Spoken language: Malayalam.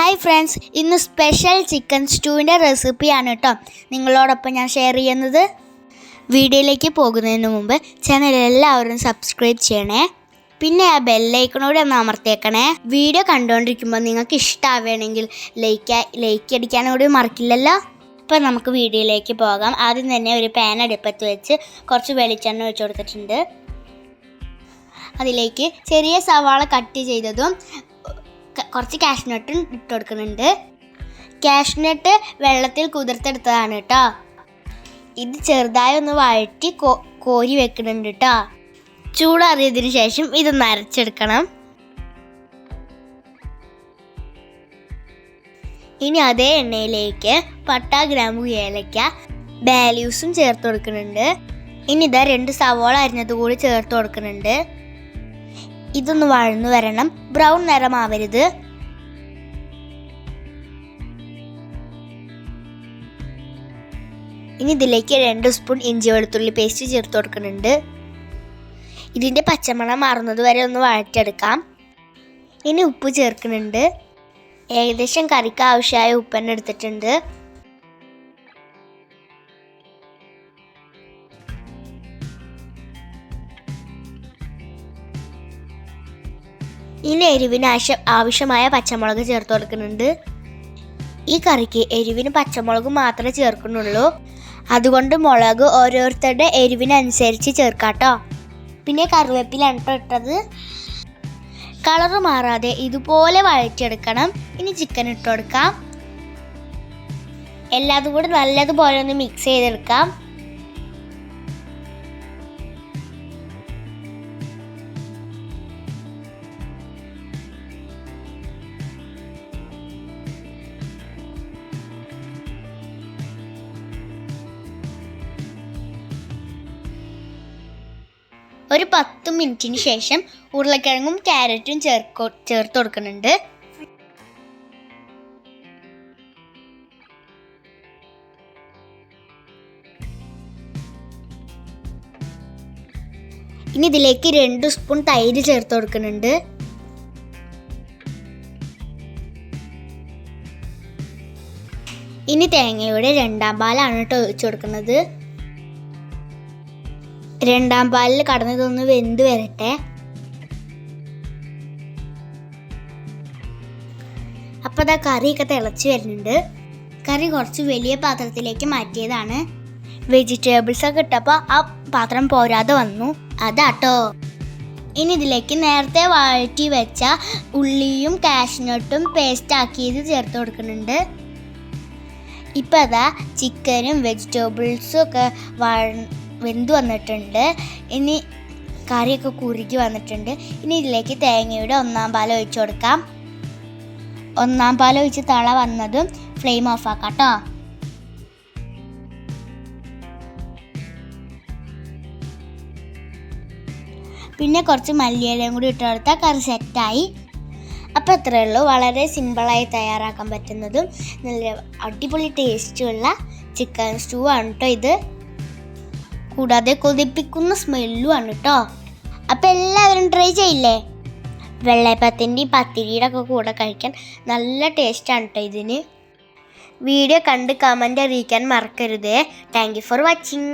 ഹായ് ഫ്രണ്ട്സ് ഇന്ന് സ്പെഷ്യൽ ചിക്കൻ സ്റ്റൂവിന്റെ റെസിപ്പിയാണ് കേട്ടോ നിങ്ങളോടൊപ്പം ഞാൻ ഷെയർ ചെയ്യുന്നത് വീഡിയോയിലേക്ക് പോകുന്നതിന് മുമ്പ് ചാനൽ എല്ലാവരും സബ്സ്ക്രൈബ് ചെയ്യണേ. പിന്നെ ആ ബെല്ലൈക്കണോടെ ഒന്ന് അമർത്തേക്കണേ വീഡിയോ കണ്ടുകൊണ്ടിരിക്കുമ്പോൾ നിങ്ങൾക്ക് ഇഷ്ടമാവുകയാണെങ്കിൽ ലൈക്ക് ലൈക്ക് അടിക്കാനോട് മറക്കില്ലല്ലോ. അപ്പോൾ നമുക്ക് വീഡിയോയിലേക്ക് പോകാം. ആദ്യം തന്നെ ഒരു പാൻ അടുപ്പത്ത് വെച്ച് കുറച്ച് വെളിച്ചെണ്ണ ഒഴിച്ചു കൊടുത്തിട്ടുണ്ട്. അതിലേക്ക് ചെറിയ സവാള കട്ട് ചെയ്തതും കുറച്ച് കാഷ്നട്ടും ഇട്ട് കൊടുക്കുന്നുണ്ട്. കാഷ്നട്ട് വെള്ളത്തിൽ കുതിർത്തെടുത്തതാണ് കേട്ടോ ഇത് ചെറുതായി ഒന്ന് വഴറ്റി കോ- കോരി വെക്കുന്നുണ്ട് കേട്ടോ ചൂടാറിയതിന് ശേഷം ഇതൊന്ന് അരച്ചെടുക്കണം. ഇനി അതേ എണ്ണയിലേക്ക് പട്ട ഗ്രാമ്പു ഏലക്ക ബാലൂസും ചേർത്ത് കൊടുക്കുന്നുണ്ട്. ഇനി ഇതാ രണ്ട് സവോള അരിഞ്ഞത് കൂടി ചേർത്ത് കൊടുക്കുന്നുണ്ട്. ഇതൊന്ന് വഴന്നു വരണം. ബ്രൗൺ നിറമാവരുത്. ഇനി ഇതിലേക്ക് രണ്ട് സ്പൂൺ ഇഞ്ചി വെളുത്തുള്ളി പേസ്റ്റ് ചേർത്ത് കൊടുക്കുന്നുണ്ട്. ഇതിന്റെ പച്ചമണം മാറുന്നത് വരെ ഒന്ന് വഴറ്റെടുക്കാം ഇനി ഉപ്പ് ചേർക്കുന്നുണ്ട്. ഏകദേശം കറിക്ക് ആവശ്യമായ ഉപ്പ് തന്നെ എടുത്തിട്ടുണ്ട്. ഇനി എരിവിന് ആവശ്യം ആവശ്യമായ പച്ചമുളക് ചേർത്ത് കൊടുക്കുന്നുണ്ട്. ഈ കറിക്ക് എരിവിന് പച്ചമുളക് മാത്രമേ ചേർക്കുന്നുള്ളൂ. അതുകൊണ്ട് മുളക് ഓരോരുത്തരുടെ എരിവിനനുസരിച്ച് ചേർക്കാട്ടോ പിന്നെ കറിവേപ്പിലാണ് കേട്ടോ ഇട്ടത്. കളറ് മാറാതെ ഇതുപോലെ വഴറ്റിയെടുക്കണം. ഇനി ചിക്കൻ ഇട്ട് കൊടുക്കാം. എല്ലാതും കൂടി നല്ലതുപോലെ ഒന്ന് മിക്സ് ചെയ്തെടുക്കാം. ഒരു പത്ത് മിനിറ്റിന് ശേഷം ഉരുളക്കിഴങ്ങും ക്യാരറ്റും ചേർക്കോ ചേർത്ത് കൊടുക്കുന്നുണ്ട്. ഇനി ഇതിലേക്ക് രണ്ട് സ്പൂൺ തൈര് ചേർത്ത് കൊടുക്കുന്നുണ്ട്. ഇനി തേങ്ങയുടെ രണ്ടാം പാലാണ് കേട്ടോ ഒഴിച്ചു കൊടുക്കുന്നത്. രണ്ടാം പാലിൽ കടന്നതൊന്ന് വെന്ത് വരട്ടെ. അപ്പോൾ അതാ കറിയൊക്കെ തിളച്ച് വരുന്നുണ്ട്. കറി കുറച്ച് വലിയ പാത്രത്തിലേക്ക് മാറ്റിയതാണ്. വെജിറ്റബിൾസ് ഒക്കെ ഇട്ടപ്പോൾ ആ പാത്രം പോരാതെ വന്നു. അതാട്ടോ. ഇനി ഇതിലേക്ക് നേരത്തെ വഴറ്റി വെച്ച ഉള്ളിയും കാഷ്നട്ടും പേസ്റ്റ് ആക്കിയത് ചേർത്ത് കൊടുക്കുന്നുണ്ട്. ഇപ്പം അതാ ചിക്കനും വെജിറ്റബിൾസും ഒക്കെ വഴ വെന്ത് വന്നിട്ടുണ്ട്. ഇനി കറിയൊക്കെ കുറുകി വന്നിട്ടുണ്ട്. ഇനി ഇതിലേക്ക് തേങ്ങയുടെ ഒന്നാം പാൽ ഒഴിച്ചു കൊടുക്കാം. ഒന്നാം പാൽ ഒഴിച്ച് തള വന്നതും ഫ്ലെയിം ഓഫ് ആക്കാം കേട്ടോ പിന്നെ കുറച്ച് മല്ലിയിലയും കൂടി ഇട്ട് കൊടുത്താൽ കറി സെറ്റായി. അപ്പോൾ അത്രയേ ഉള്ളൂ. വളരെ സിമ്പിളായി തയ്യാറാക്കാൻ പറ്റുന്നതും നല്ല അടിപൊളി ടേസ്റ്റുള്ള ചിക്കൻ സ്റ്റൂ ആണ് കേട്ടോ ഇത്. കൂടാതെ കൊതിപ്പിക്കുന്ന സ്മെല്ലും ആണ് കേട്ടോ അപ്പം എല്ലാവരും ട്രൈ ചെയ്യില്ലേ? വെള്ളയപ്പത്തിന്റെയും പത്തിരിയുടെ ഒക്കെ കൂടെ കഴിക്കാൻ നല്ല ടേസ്റ്റാണ് കേട്ടോ ഇതിന്. വീഡിയോ കണ്ട് കമന്റ് അറിയിക്കാൻ മറക്കരുതേ. Thank you for watching